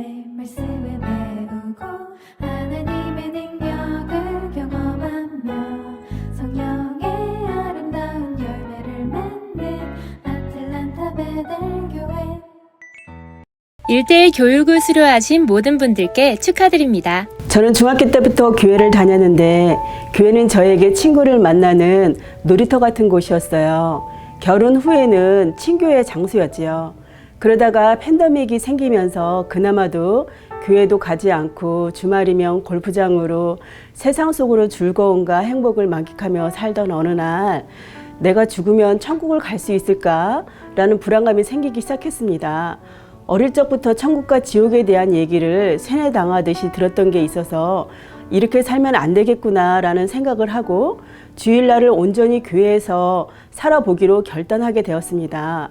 매일매일 말씀을 배우고 하나님의 능력을 경험하며 성령의 아름다운 열매를 맺는 아틀란타 베델교회 1대1 교육을 수료하신 모든 분들께 축하드립니다. 저는 중학교 때부터 교회를 다녔는데 교회는 저에게 친구를 만나는 놀이터 같은 곳이었어요. 결혼 후에는 친교의 장소였지요. 그러다가 팬데믹이 생기면서 그나마도 교회도 가지 않고 주말이면 골프장으로 세상 속으로 즐거움과 행복을 만끽하며 살던 어느 날 내가 죽으면 천국을 갈 수 있을까라는 불안감이 생기기 시작했습니다. 어릴 적부터 천국과 지옥에 대한 얘기를 세뇌당하듯이 들었던 게 있어서 이렇게 살면 안 되겠구나라는 생각을 하고 주일날을 온전히 교회에서 살아보기로 결단하게 되었습니다.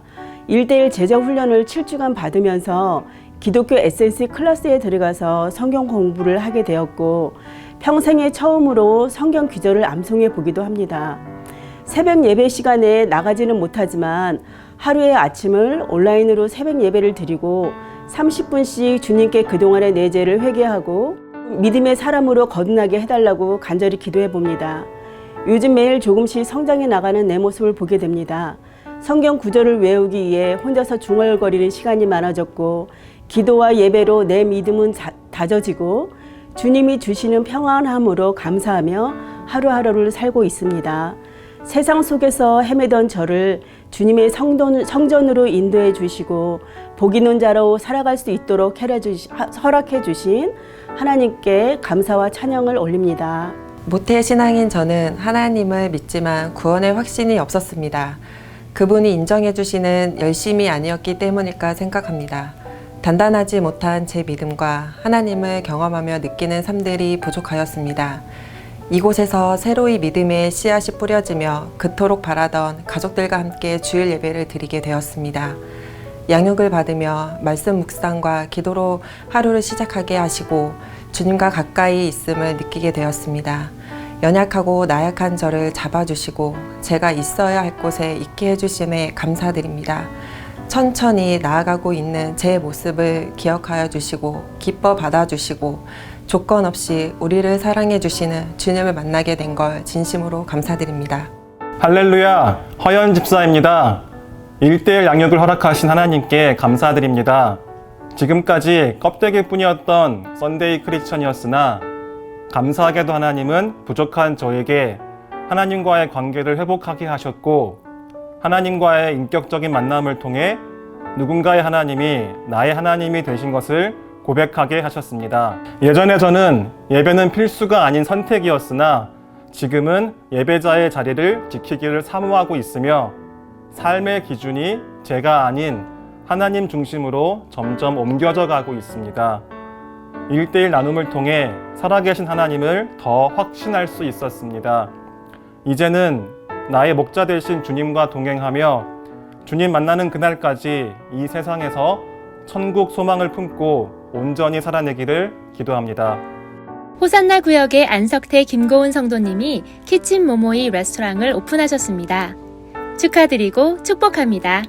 일대일 제자 훈련을 7주간 받으면서 기독교 에센스 클래스에 들어가서 성경 공부를 하게 되었고 평생에 처음으로 성경 귀절을 암송해 보기도 합니다. 새벽 예배 시간에 나가지는 못하지만 하루의 아침을 온라인으로 새벽 예배를 드리고 30분씩 주님께 그동안의 내 죄를 회개하고 믿음의 사람으로 거듭나게 해달라고 간절히 기도해 봅니다. 요즘 매일 조금씩 성장해 나가는 내 모습을 보게 됩니다. 성경 구절을 외우기 위해 혼자서 중얼거리는 시간이 많아졌고 기도와 예배로 내 믿음은 자- 다져지고 주님이 주시는 평안함으로 감사하며 하루하루를 살고 있습니다. 세상 속에서 헤매던 저를 주님의 성돈, 성전으로 인도해 주시고 복 있는 자로 살아갈 수 있도록 허락해 주신 하나님께 감사와 찬양을 올립니다. 모태 신앙인 저는 하나님을 믿지만 구원의 확신이 없었습니다. 그분이 인정해 주시는 열심이 아니었기 때문일까 생각합니다. 단단하지 못한 제 믿음과 하나님을 경험하며 느끼는 삶들이 부족하였습니다. 이곳에서 새로이 믿음의 씨앗이 뿌려지며 그토록 바라던 가족들과 함께 주일 예배를 드리게 되었습니다. 양육을 받으며 말씀 묵상과 기도로 하루를 시작하게 하시고 주님과 가까이 있음을 느끼게 되었습니다. 연약하고 나약한 저를 잡아주시고 제가 있어야 할 곳에 있게 해주심에 감사드립니다. 천천히 나아가고 있는 제 모습을 기억하여 주시고 기뻐 받아주시고 조건 없이 우리를 사랑해 주시는 주님을 만나게 된 걸 진심으로 감사드립니다. 할렐루야, 허연 집사입니다. 일대일 양육을 허락하신 하나님께 감사드립니다. 지금까지 껍데기뿐이었던 썬데이 크리스천이었으나 감사하게도 하나님은 부족한 저에게 하나님과의 관계를 회복하게 하셨고 하나님과의 인격적인 만남을 통해 누군가의 하나님이 나의 하나님이 되신 것을 고백하게 하셨습니다. 예전에 저는 예배는 필수가 아닌 선택이었으나 지금은 예배자의 자리를 지키기를 사모하고 있으며 삶의 기준이 제가 아닌 하나님 중심으로 점점 옮겨져 가고 있습니다. 일대일 나눔을 통해 살아계신 하나님을 더 확신할 수 있었습니다. 이제는 나의 목자 되신 주님과 동행하며 주님 만나는 그날까지 이 세상에서 천국 소망을 품고 온전히 살아내기를 기도합니다. 호산나 구역의 안석태 김고은 성도님이 키친 모모이 레스토랑을 오픈하셨습니다. 축하드리고 축복합니다.